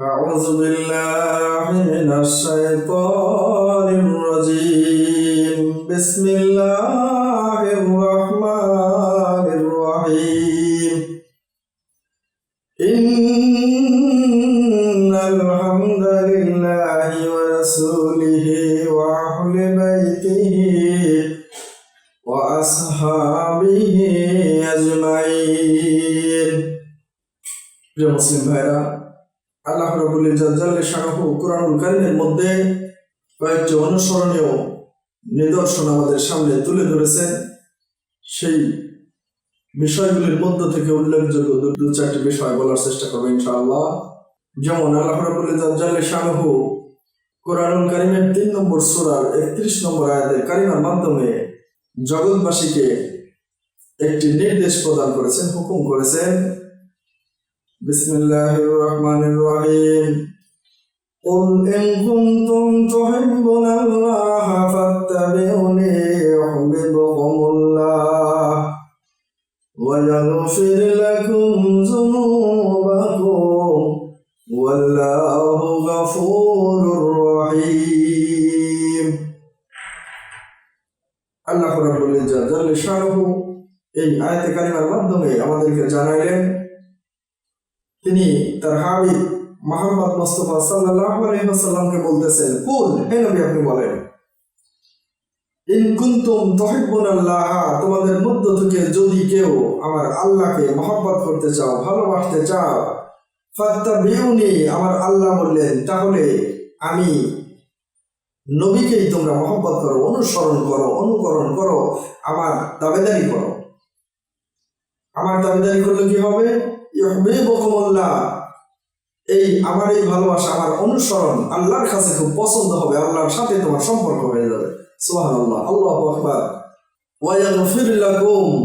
أعوذ بالله من الشيطان الرجيم بسم الله الرحمن الرحيم إن الحمد لله ورسوله وأهل بيته وأصحابه أجمعين প্রিয় মুসলিম ভাইরা আল্লাহ রবুল ইজ্জাল্লে শাহু কোরআনুল কারিমের মধ্যে কয়েকটি অনুসরণীয় নিদর্শন আমাদের সামনে তুলে ধরেছেন। সেই বিষয়গুলির মধ্য থেকে উল্লেখযোগ্য দু চারটি বিষয় বলার চেষ্টা করব ইনশাআল্লাহ। যেমন, আল্লাহ রবুল ইজ্জাল্লে শাহু কোরআনুল কারিমের তিন নম্বর সূরার একত্রিশ নম্বর আয়াতের কারিমার মাধ্যমে জগৎবাসীকে একটি নির্দেশ প্রদান করেছেন, হুকুম করেছেন। بسم الله الرحمن الرحيم قل إن كنتم تحبون الله فاتبعوني يحببكم الله ويغفر لكم ذنوبكم والله غفور رحيم আল্লাহ রাব্বুল ইজ্জাত জাল্লে শানুহু এই আয়াতে কারিমার মাধ্যমে আমাদেরকে জানাইলেন তিনি তার হাবিব মোহাম্মদ মোস্তফা সাল্লাল্লাহু আলাইহি ওয়াসাল্লামকে বলতেছেন, কুল, হে নবী, আপনি বলেন, ইন কুনতুম তুহিব্বুনাল্লাহ তোমাদের মধ্য থেকে যদি কেউ আমার আল্লাহকে মহব্বত করতে চাও, ভালোবাসতে চাও, ফাত্তাবিউনি আমার আল্লাহ বললেন, তাহলে আমি নবীকেই তোমরা মহব্বত করো, অনুসরণ করো, অনুকরণ করো, আমার দাবেদারি করো। আমার দাবেদারি করলে কি হবে? এই আমার এই ভালোবাসা, আমার অনুসরণ আল্লাহর কাছে খুব পছন্দ হবে, আল্লাহর সাথে তোমার সম্পর্ক হয়ে যাবে। আল্লাহু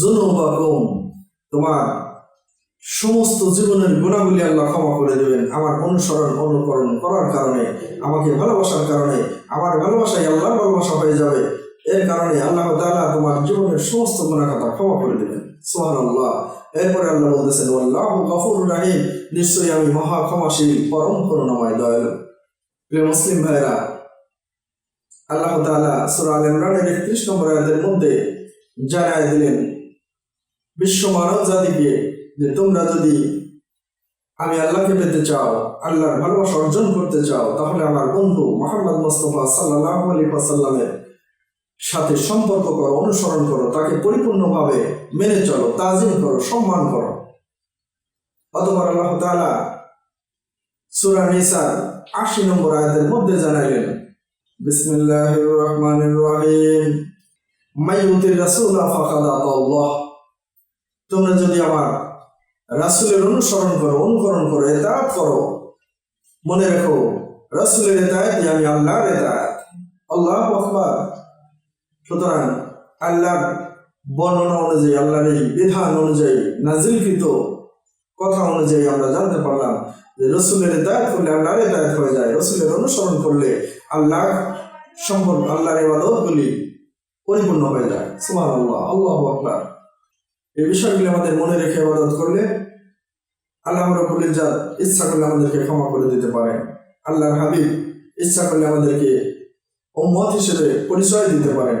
যুনুবাকুম, তোমার সমস্ত জীবনের গুণাগুলি আল্লাহ ক্ষমা করে দেবেন। আমার অনুসরণ, অনুকরণ করার কারণে, আমাকে ভালোবাসার কারণে, আমার ভালোবাসাই আল্লাহর ভালোবাসা হয়ে যাবে। এর কারণে আল্লাহ তোমার জীবনের সমস্ত কথা ক্ষমা করে দেবেন। সুবহানাল্লাহ। এরপরে আল্লাহ বলতেছেন আল্লাহ গফুর রাহিম। নিশ্চয়ই আমি মহা ক্ষমাশীল পরম করুণাময়, দয়ালু। প্রিয় মুসলিম ভাইরা আল্লাহ তাআলা সূরা আল ইমরানের 31 নম্বর আয়াতের মধ্যে জানায় দিলেন, বিশ্ব মানব জাতিকে যে তোমরা যদি আমি আল্লাহকে পেতে চাও, আল্লাহর ভালোবাসা অর্জন করতে চাও, তাহলে আমার বন্ধু মোহাম্মদ মোস্তফা সাল্লাল্লাহু আলাইহি ওয়াসাল্লামের সাথে সম্পর্ক করো, অনুসরণ করো, তাকে পরিপূর্ণভাবে মেনে চলো, তাজিম করো, সম্মান করো। অতপর আল্লাহ তাআলা সূরা নিসার 80 নম্বর আয়াতের মধ্যে জানাইলেন, বিসমিল্লাহির রহমানির রহিম, মাইয়ুতির রাসূলা আল্লাহ। তোমরা যদি আমার রাসূলের অনুসরণ করো, অনুকরণ করো এতাত করো, মনে রেখো, রাসূলের এতায়াতই আমি আল্লাহর এতায়াত আল্লাহু আকবার। সুতরাং আল্লাহর বর্ণনা অনুযায়ী, আল্লাহর এই বিধান অনুযায়ী নাজিলকৃত কথা অনুযায়ী আমরা জানতে পারলাম যে রসুলের দায়ত করলে আল্লাহর দায়ত হয়ে যায়। রসুলের অনুসরণ করলে আল্লাহ সম্পর্ক, আল্লাহর ইবাদতগুলি পরিপূর্ণ হয়ে যায়। সুমান আল্লাহ আল্লাহ আকবার। এই বিষয়গুলি আমাদের মনে রেখে ইবাদত করলে আল্লাহ রবুল ইজ্জাত ইচ্ছা করলে আমাদেরকে ক্ষমা করে দিতে পারেন। আল্লাহর হাবিব ইচ্ছা করলে আমাদেরকে উম্মত হিসেবে পরিচয় দিতে পারেন।